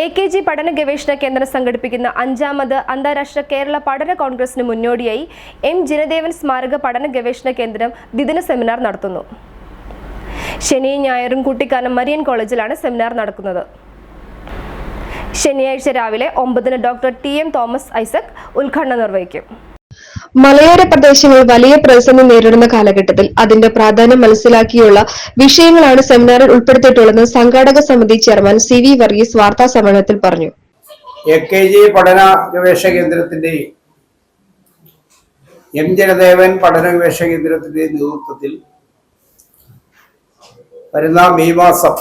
A K G പഠന ഗവേഷണ കേന്ദ്രം സംഘടിപ്പിക്കുന്ന അഞ്ചാമത് അന്താരാഷ്ട്ര കേരള പഠന കോൺഗ്രസിന് മുന്നോടിയായി എം ജനദേവൻ സ്മാരക പഠന ഗവേഷണ കേന്ദ്രം ദ്വിദിന സെമിനാർ നടത്തുന്നു. ശനിയും ഞായറും കുട്ടിക്കാനം മരിയൻ കോളേജിലാണ് സെമിനാർ നടക്കുന്നത്. ശനിയാഴ്ച രാവിലെ ഒമ്പതിന് doctor T M Thomas Isaac ഉദ്ഘാടനം നിർവഹിക്കും. മലയോര പ്രദേശങ്ങൾ വലിയ പ്രതിസന്ധി നേരിടുന്ന കാലഘട്ടത്തിൽ അതിന്റെ പ്രാധാന്യം മനസ്സിലാക്കിയുള്ള വിഷയങ്ങളാണ് സെമിനാറിൽ ഉൾപ്പെടുത്തിയിട്ടുള്ളതെന്ന് സംഘാടക സമിതി ചെയർമാൻ സി വി വർഗീസ് വാർത്താ സമ്മേളനത്തിൽ പറഞ്ഞു. എ കെ ജി പഠന ഗവേഷണ കേന്ദ്രത്തിന്റെയും എം ജനദേവൻ പഠന ഗവേഷണ കേന്ദ്രത്തിന്റെയും നേതൃത്വത്തിൽ വരുന്ന മെയ് മാസം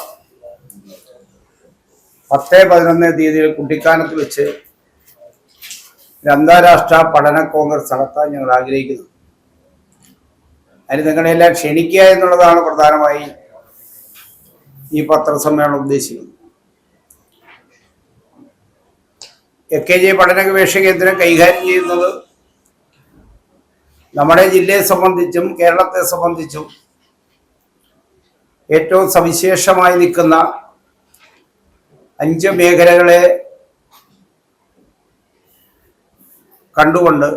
പത്ത് പതിനൊന്ന് തീയതിയിൽ കുട്ടിക്കാനത്ത് വെച്ച് ഒരു അന്താരാഷ്ട്ര പഠന കോൺഗ്രസ് നടത്താൻ ഞങ്ങൾ ആഗ്രഹിക്കുന്നു. അതിന് നിങ്ങളെല്ലാം ക്ഷണിക്കുക എന്നുള്ളതാണ് പ്രധാനമായി ഈ പത്രസമ്മേളനം ഉദ്ദേശിക്കുന്നത്. എ കെ ജി പഠന ഗവേഷണ കേന്ദ്രം കൈകാര്യം ചെയ്യുന്നത് നമ്മുടെ ജില്ലയെ സംബന്ധിച്ചും കേരളത്തെ സംബന്ധിച്ചും ഏറ്റവും സവിശേഷമായി നിൽക്കുന്ന അഞ്ച് മേഖലകളെ കണ്ടുകൊണ്ട്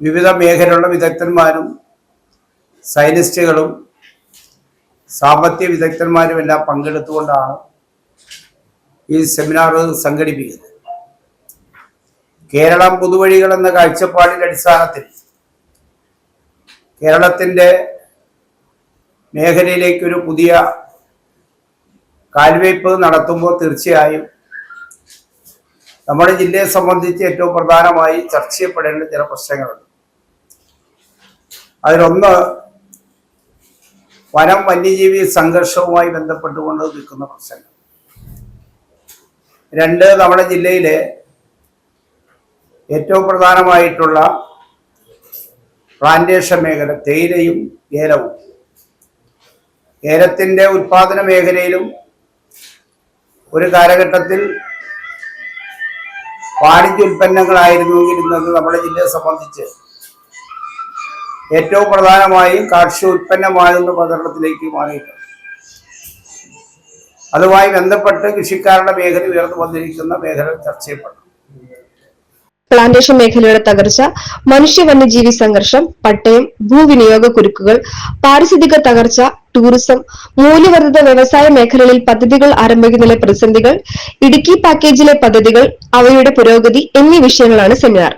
വിവിധ മേഖലയുള്ള വിദഗ്ധന്മാരും സയനിസ്റ്റുകളും സാമ്പത്തിക വിദഗ്ധന്മാരും എല്ലാം പങ്കെടുത്തുകൊണ്ടാണ് ഈ സെമിനാർ സംഘടിപ്പിക്കുന്നത്. കേരളം പുതുവഴികൾ എന്ന കാഴ്ചപ്പാടിന്റെ അടിസ്ഥാനത്തിൽ കേരളത്തിന്റെ മേഖലയിലേക്കൊരു പുതിയ കാൽവയ്പ് നടത്തുമ്പോൾ തീർച്ചയായും നമ്മുടെ ജില്ലയെ സംബന്ധിച്ച് ഏറ്റവും പ്രധാനമായി ചർച്ച ചെയ്യപ്പെടേണ്ട ചില പ്രശ്നങ്ങളുണ്ട്. അതിലൊന്ന് വനം വന്യജീവി സംഘർഷവുമായി ബന്ധപ്പെട്ടുകൊണ്ട് നിൽക്കുന്ന പ്രശ്നങ്ങൾ. രണ്ട് നമ്മുടെ ജില്ലയിലെ ഏറ്റവും പ്രധാനമായിട്ടുള്ള പ്ലാന്റേഷൻ മേഖല തേയിലയും ഏലവും. ഏലത്തിന്റെ ഉൽപാദന മേഖലയിലും ഒരു കാലഘട്ടത്തിൽ വാണിജ്യ ഉൽപ്പന്നങ്ങളായിരുന്നുവെങ്കിൽ ഇരുന്നത് നമ്മുടെ ജില്ലയെ സംബന്ധിച്ച്. ഏറ്റവും പ്രധാനമായും കാർഷിക ഉൽപ്പന്നമായിരുന്നു പ്രചരണത്തിലേക്ക് മാറിയിട്ടുണ്ട്. അതുമായി ബന്ധപ്പെട്ട് കൃഷിക്കാരുടെ മേഖല ഉയർന്നു വന്നിരിക്കുന്ന മേഖല ചർച്ച ചെയ്യപ്പെട്ടു. പ്ലാന്റേഷൻ മേഖലയുടെ തകർച്ച മനുഷ്യ വന്യജീവി സംഘർഷം പട്ടയം ഭൂവിനിയോഗ കുരുക്കുകൾ പാരിസ്ഥിതിക തകർച്ച ടൂറിസം മൂല്യവർദ്ധിത വ്യവസായ മേഖലകളിൽ പദ്ധതികൾ ആരംഭിക്കുന്നതിലെ പ്രതിസന്ധികൾ ഇടുക്കി പാക്കേജിലെ പദ്ധതികൾ അവയുടെ പുരോഗതി എന്നീ വിഷയങ്ങളാണ് സെമിനാർ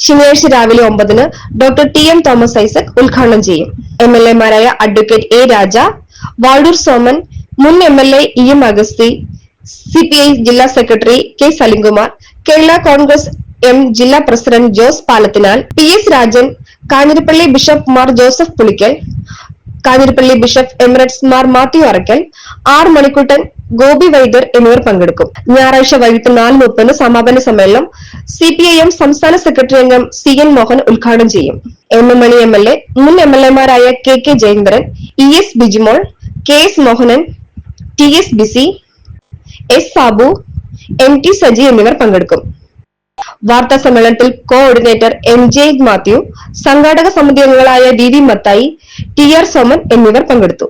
ശനിയാഴ്ച രാവിലെ ഒമ്പതിന് doctor T M Thomas Isaac ഉദ്ഘാടനം ചെയ്യും. എം എൽ എമാരായ അഡ്വക്കേറ്റ് എ രാജ വാഴൂർ സോമൻ മുൻ M L A E M Agasthi C P I ജില്ലാ secretary K Salimkumar Kerala Congress M ജില്ലാ president Jose Palathinal P S Rajan Kanjirappally bishop Mar Joseph Pulickal Kanjirappally bishop emeritus Mar Mathew Arakkal R Manikuttan Gopi Vaidyar എന്നിവർ പങ്കെടുക്കും. ഞായറാഴ്ച വൈകിട്ട് നാല് മുപ്പതിന് സമാപന സമ്മേളനം സി പി ഐ എം സംസ്ഥാന സെക്രട്ടറി അംഗം സി എൻ മോഹൻ ഉദ്ഘാടനം ചെയ്യും. M M Mani M L A മുൻ M L എമാരായ K K Jayandran E S Bijimol K S Mohanan T S Bisi S Sabu M T Saji എന്നിവർ പങ്കെടുക്കും. വാർത്താ സമ്മേളനത്തിൽ coordinator M J Mathew സംഘാടക സമിതി അംഗങ്ങളായ D D Mathai T R Soman എന്നിവർ പങ്കെടുത്തു.